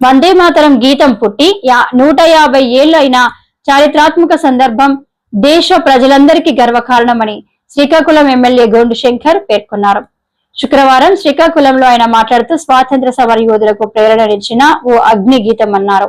వందే మాతరం గీతం పుట్టి నూట యాభై ఏళ్ళైన చారిత్రాత్మక సందర్భం దేశ ప్రజలందరికీ గర్వకారణమని శ్రీకాకుళం ఎమ్మెల్యే గోండు శంకర్ పేర్కొన్నారు. శుక్రవారం శ్రీకాకుళంలో ఆయన మాట్లాడుతూ స్వాతంత్ర సమర యోధులకు ప్రేరణనిచ్చిన ఓ అగ్ని గీతం అన్నారు.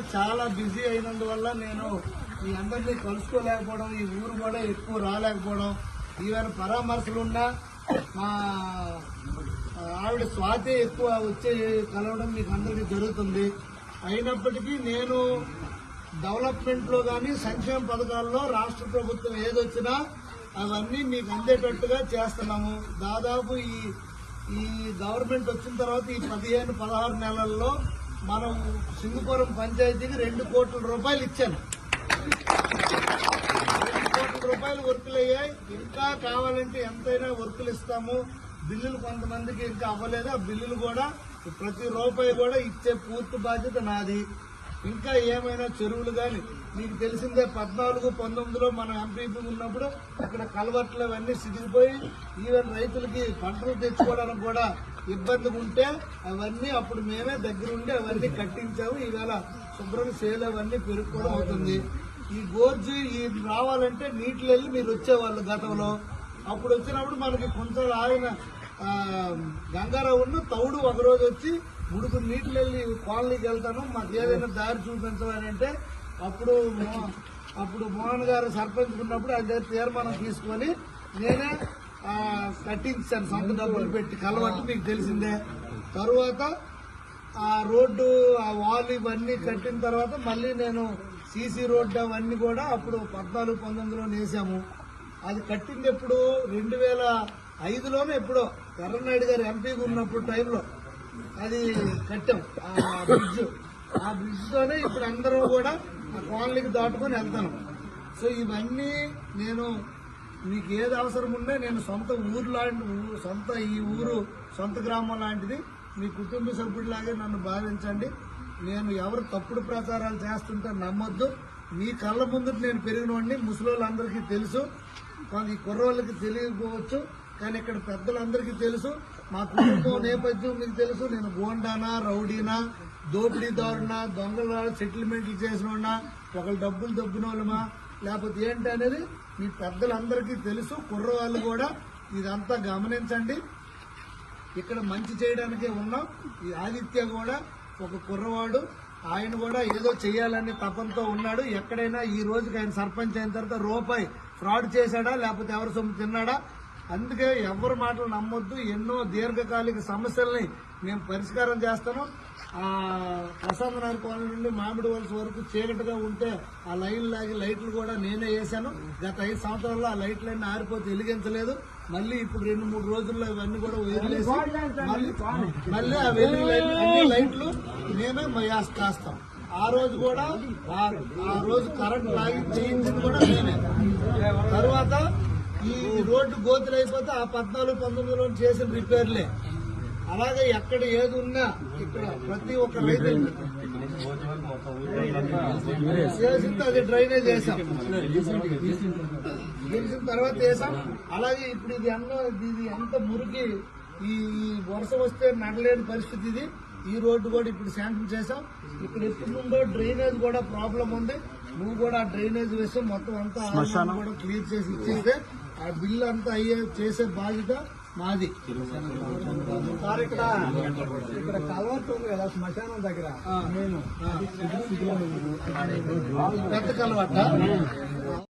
ఎమ్మెల్యే చాలా బిజీ అయినందువల్ల నేను మీ అందరినీ కలుసుకోలేకపోవడం ఈ ఊరు కూడా ఎక్కువ రాలేకపోవడం ఈవెన్ పరామర్శలున్నా మా ఆవిడ స్వాతి ఎక్కువ వచ్చే కలవడం మీకు అందరికీ జరుగుతుంది. అయినప్పటికీ నేను డెవలప్మెంట్లో కానీ సంక్షేమ పథకాల్లో రాష్ట్ర ప్రభుత్వం ఏదొచ్చినా అవన్నీ మీకు అందేటట్టుగా చేస్తున్నాము. దాదాపు ఈ ఈ గవర్నమెంట్ వచ్చిన తర్వాత ఈ పదిహేను పదహారు నెలల్లో మనం సింగపురం పంచాయతీకి రెండు కోట్ల రూపాయలు ఇచ్చాను. రెండు కోట్ల రూపాయలు వర్కులు అయ్యాయి. ఇంకా కావాలంటే ఎంతైనా వర్కులు ఇస్తాము. బిల్లులు కొంతమందికి ఇంకా అవ్వలేదు. ఆ బిల్లులు కూడా ప్రతి రూపాయి కూడా ఇచ్చే పూర్తి బాధ్యత నాది. ఇంకా ఏమైనా చెరువులు కానీ మీకు తెలిసిందే పద్నాలుగు పంతొమ్మిదిలో మనం ఎంపీపీ ఉన్నప్పుడు అక్కడ కలవట్లు అవన్నీ సిగిలిపోయి ఈవెన్ రైతులకి పంటలు తెచ్చుకోవడానికి కూడా ఇబ్బంది ఉంటే అవన్నీ అప్పుడు మేమే దగ్గరుండి అవన్నీ కట్టించాము. ఈవేళ శుభ్రం సేల్ అవన్నీ పెరుగుకోవడం అవుతుంది. ఈ గోర్జు ఈ రావాలంటే నీటిలో వెళ్ళి మీరు వచ్చేవాళ్ళు గతంలో. అప్పుడు వచ్చినప్పుడు మనకి కొంచెం ఆయన ఆ, గంగారావును తౌడు ఒకరోజు వచ్చి ముడుకు నీటిలో వెళ్ళి కాలనీకి వెళ్తాను. మాకు ఏదైనా దారి చూపించమని అంటే అప్పుడు అప్పుడు మోహన్ గారు సర్పంచ్ ఉన్నప్పుడు అదే తీర్మానం తీసుకొని నేనే కట్టించాను. సొంత డబ్బులు పెట్టి కలవట్టు మీకు తెలిసిందే. తరువాత ఆ రోడ్డు ఆ వాల్ ఇవన్నీ కట్టిన తర్వాత మళ్ళీ నేను సీసీ రోడ్డు అవన్నీ కూడా అప్పుడు పద్నాలుగు పంతొమ్మిదిలో వేసాము అది కట్టింది ఎప్పుడు? రెండు వేల ఐదులోనే ఎప్పుడో? ఎర్రనాయుడు గారు ఎంపీగా ఉన్నప్పుడు టైంలో. అది కట్టాం. ఆ బ్రిడ్జ్ ఆ బ్రిడ్జ్ తోనే ఇప్పుడు అందరూ కూడా ఆ కాలనీకి దాటుకొని వెళ్తాను సో ఇవన్నీ నేను మీకు ఏది అవసరం ఉన్నా నేను సొంత ఊరు లాంటి సొంత ఈ ఊరు సొంత గ్రామం లాంటిది. మీ కుటుంబ సభ్యుడిలాగే నన్ను భావించండి. నేను ఎవరు తప్పుడు ప్రచారాలు చేస్తుంటే నమ్మొద్దు. మీ కళ్ళ ముందు నేను పెరిగినోడిని ముసలోళ్ళందరికీ తెలుసు. కానీ ఈ కుర్రోళ్ళకి తెలియకపోవచ్చు. కానీ ఇక్కడ పెద్దలందరికీ తెలుసు మా కుటుంబం నేపథ్యం మీకు తెలుసు నేను గోండానా రౌడీనా దోపిడీదారునా దొంగల సెటిల్మెంట్లు చేసిన ఒకళ్ళు డబ్బులు దొబ్బిన లేకపోతే ఏంటి అనేది మీ పెద్దలందరికీ తెలుసు కుర్రవాళ్ళు కూడా ఇదంతా గమనించండి. ఇక్కడ మంచి చేయడానికే ఉన్నాం. ఈ ఆదిత్య కూడా ఒక కుర్రవాడు ఆయన కూడా ఏదో చేయాలని తపంతో ఉన్నాడు. ఎక్కడైనా ఈ రోజుకి ఆయన సర్పంచ్ అయిన తర్వాత రూపాయి ఫ్రాడ్ చేశాడా లేకపోతే ఎవరి సొమ్ము తిన్నాడా? అందుకే ఎవరి మాటలు నమ్మొద్దు. ఎన్నో దీర్ఘకాలిక సమస్యల్ని మేము పరిష్కారం చేస్తాము. ఆ ప్రశాంత్ నగర్ కాలనీ నుండి మామిడి వలస వరకు చీకటిగా ఉంటే ఆ లైన్ లాగి లైట్లు కూడా నేనే వేశాను. గత ఐదు సంవత్సరాల్లో ఆ లైట్లన్నీ ఆరిపోతే వెలిగించలేదు. మళ్ళీ ఇప్పుడు రెండు మూడు రోజుల్లో ఇవన్నీ కూడా వదిలేసి మళ్ళీ మళ్ళీ ఆ వెలుగు లైట్లు అన్ని లైట్లు మేమే మయాస్ కాస్తాం. ఆ రోజు కూడా ఆ- ఆ రోజు కరెంట్ లాగి చేయించింది కూడా నేనే. తర్వాత ఈ రోడ్డు గోతులు అయిపోతే ఆ పద్నాలుగు పంతొమ్మిదిలో చేసిన రిపేర్లే. అలాగే ఎక్కడ ఏది ఉన్నా ఇక్కడ ప్రతి ఒక్క రైతు చేసింది అది డ్రైనేజ్ వేసాం. గెలిచిన తర్వాత వేసాం. అలాగే ఇప్పుడు ఇది అన్న ఇది ఎంత మురికి ఈ వర్షం వస్తే నడలేని పరిస్థితి ఇది. ఈ రోడ్డు కూడా ఇప్పుడు శాంక్షన్ చేసాం ఇక్కడ ఎప్పుడు నుండో డ్రైనేజ్ కూడా ప్రాబ్లం ఉంది. నువ్వు కూడా ఆ డ్రైనేజ్ వేసి మొత్తం అంతా కూడా క్లియర్ చేసి ఇచ్చేస్తే ఆ బిల్లు అంతా అయ్యే చేసే బాధ్యత మాది. సార్ ఇక్కడ ఇక్కడ కలవట్టు ఉంది కదా శ్మశానం దగ్గర. నేను. పెద్ద కలవట్ట